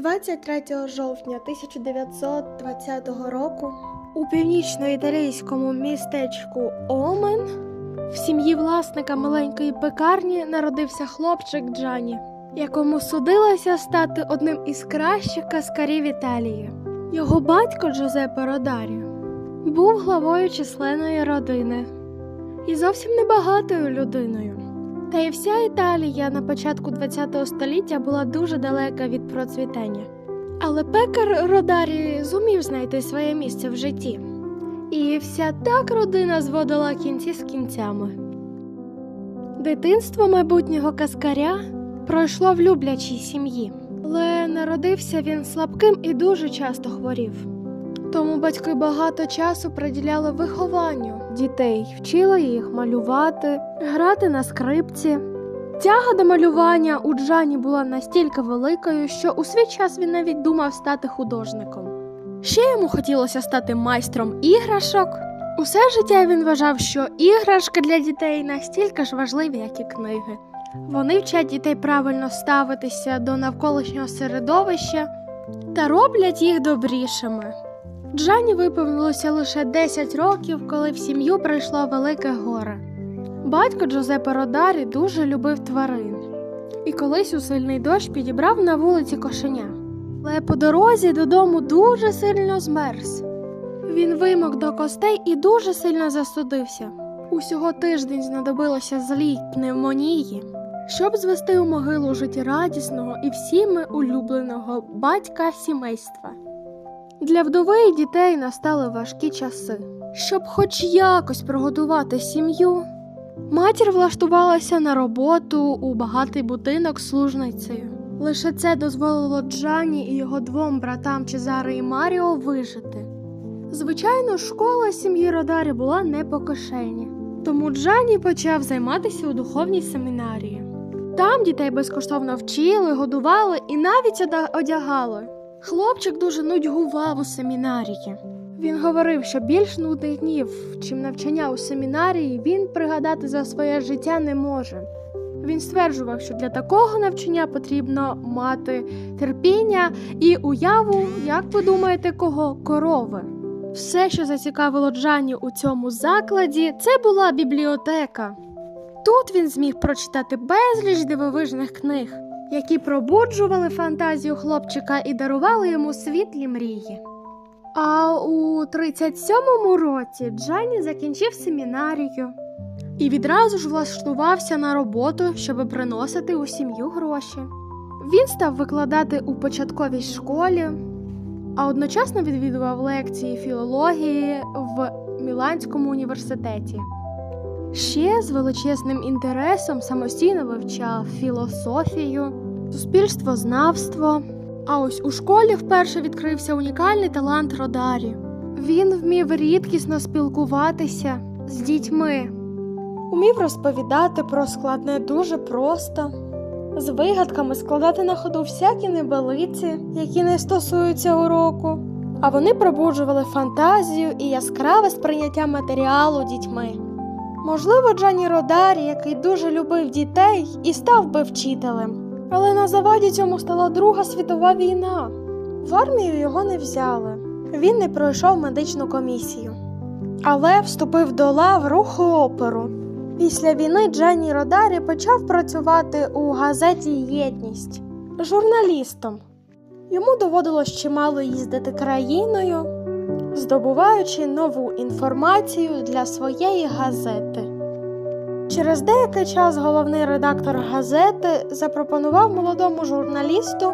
23 жовтня 1920 року у північно-італійському містечку Омен в сім'ї власника маленької пекарні народився хлопчик Джані, якому судилося стати одним із кращих каскарів Італії. Його батько Джозепе Родарі був главою численної родини і зовсім небагатою людиною. Та й вся Італія на початку ХХ століття була дуже далека від процвітання. Але пекар Родарі зумів знайти своє місце в житті. І вся так родина зводила кінці з кінцями. Дитинство майбутнього каскаря пройшло в люблячій сім'ї, але народився він слабким і дуже часто хворів. Тому батьки багато часу приділяли вихованню дітей, вчили їх малювати, грати на скрипці. Тяга до малювання у Джані була настільки великою, що у свій час він навіть думав стати художником. Ще йому хотілося стати майстром іграшок. Усе життя він вважав, що іграшки для дітей настільки ж важливі, як і книги. Вони вчать дітей правильно ставитися до навколишнього середовища та роблять їх добрішими. Джані виповнилося лише 10 років, коли в сім'ю прийшло велике горе. Батько Джозепе Родарі дуже любив тварин і колись у сильний дощ підібрав на вулиці кошеня. Але по дорозі додому дуже сильно змерз. Він вимок до костей і дуже сильно застудився. Усього тиждень знадобилося злій пневмонії, щоб звести у могилу життєрадісного і всіми улюбленого батька сімейства. Для вдови і дітей настали важкі часи. Щоб хоч якось прогодувати сім'ю, матір влаштувалася на роботу у багатий будинок служницею. Лише це дозволило Джані і його двом братам Чезаре і Маріо вижити. Звичайно, школа сім'ї Родарі була не по кишені, тому Джані почав займатися у духовній семінарії. Там дітей безкоштовно вчили, годували і навіть одягали. Хлопчик дуже нудьгував у семінарії. Він говорив, що більш нудних днів, чим навчання у семінарії, він пригадати за своє життя не може. Він стверджував, що для такого навчання потрібно мати терпіння і уяву, як ви думаєте, кого корови. Все, що зацікавило Джані у цьому закладі, це була бібліотека. Тут він зміг прочитати безліч дивовижних книг, які пробуджували фантазію хлопчика і дарували йому світлі мрії. А у 37-му році Джані закінчив семінарію і відразу ж влаштувався на роботу, щоб приносити у сім'ю гроші. Він став викладати у початковій школі, а одночасно відвідував лекції філології в Міланському університеті. Ще з величезним інтересом самостійно вивчав філософію, суспільствознавство. А ось у школі вперше відкрився унікальний талант Родарі. Він вмів рідкісно спілкуватися з дітьми, умів розповідати про складне дуже просто, з вигадками складати на ходу всякі небелиці, які не стосуються уроку. А вони пробуджували фантазію і яскраве сприйняття матеріалу дітьми. Можливо, Джані Родарі, який дуже любив дітей, і став би вчителем. Але на заваді цьому стала Друга світова війна. В армію його не взяли. Він не пройшов медичну комісію. Але вступив до лав руху оперу. Після війни Джані Родарі почав працювати у газеті Єдність журналістом. Йому доводилось чимало їздити країною, здобуваючи нову інформацію для своєї газети. Через деякий час головний редактор газети запропонував молодому журналісту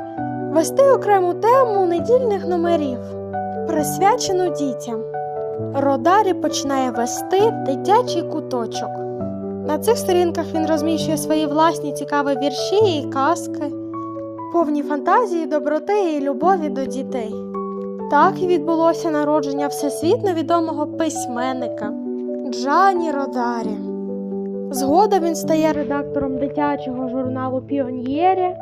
вести окрему тему недільних номерів, присвячену дітям. Родарі починає вести дитячий куточок. На цих сторінках він розміщує свої власні цікаві вірші і казки, повні фантазії, доброти і любові до дітей. Так відбулося народження всесвітньо відомого письменника Джані Родарі. Згодом він стає редактором дитячого журналу Піон'єрі.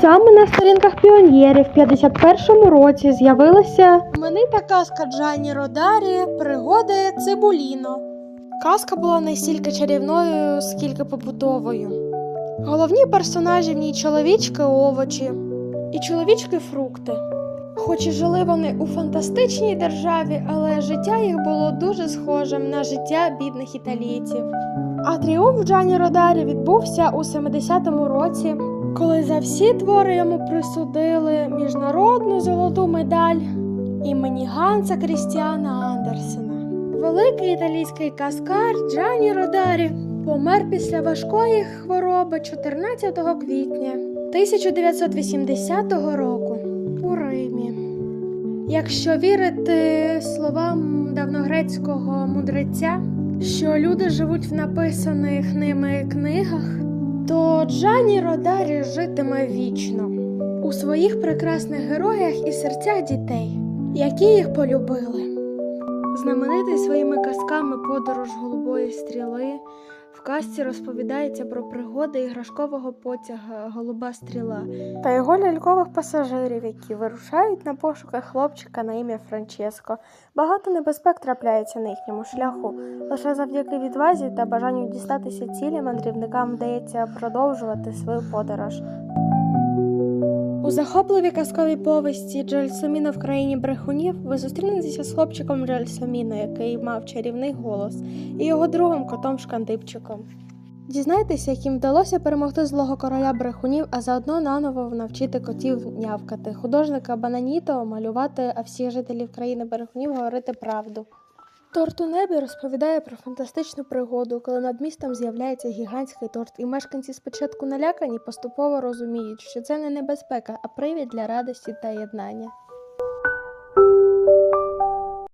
Саме на сторінках Піон'єрі в 51-му році з'явилася знаменита казка Джані Родарі Пригоди Цибуліно. Казка була не стільки чарівною, скільки побутовою. Головні персонажі в ній чоловічки овочі, і чоловічки фрукти. Хоч і жили вони у фантастичній державі, але життя їх було дуже схожим на життя бідних італійців. А тріумф Джані Родарі відбувся у 70-му році, коли за всі твори йому присудили міжнародну золоту медаль імені Ганса Крістіана Андерсена. Великий італійський каскар Джані Родарі помер після важкої хвороби 14 квітня 1980 року у Римі. Якщо вірити словам давногрецького мудреця, що люди живуть в написаних ними книгах, то Джані Родарі житиме вічно у своїх прекрасних героях і серцях дітей, які їх полюбили. Знаменитий своїми казками подорож голубої стріли. В казці розповідається про пригоди іграшкового потяга Голуба стріла та його лялькових пасажирів, які вирушають на пошуки хлопчика на ім'я Франческо. Багато небезпек трапляється на їхньому шляху. Лише завдяки відвазі та бажанню дістатися цілі мандрівникам вдається продовжувати свою подорож. У захопливій казковій повісті Джельсоміно в країні брехунів ви зустрінетеся з хлопчиком Джельсоміно, який мав чарівний голос, і його другом котом Шкандипчиком. Дізнайтеся, як їм вдалося перемогти злого короля брехунів, а заодно наново навчити котів нявкати, художника Бананіто малювати, а всіх жителів країни брехунів говорити правду. Торт у небі розповідає про фантастичну пригоду, коли над містом з'являється гігантський торт, і мешканці спочатку налякані поступово розуміють, що це не небезпека, а привід для радості та єднання.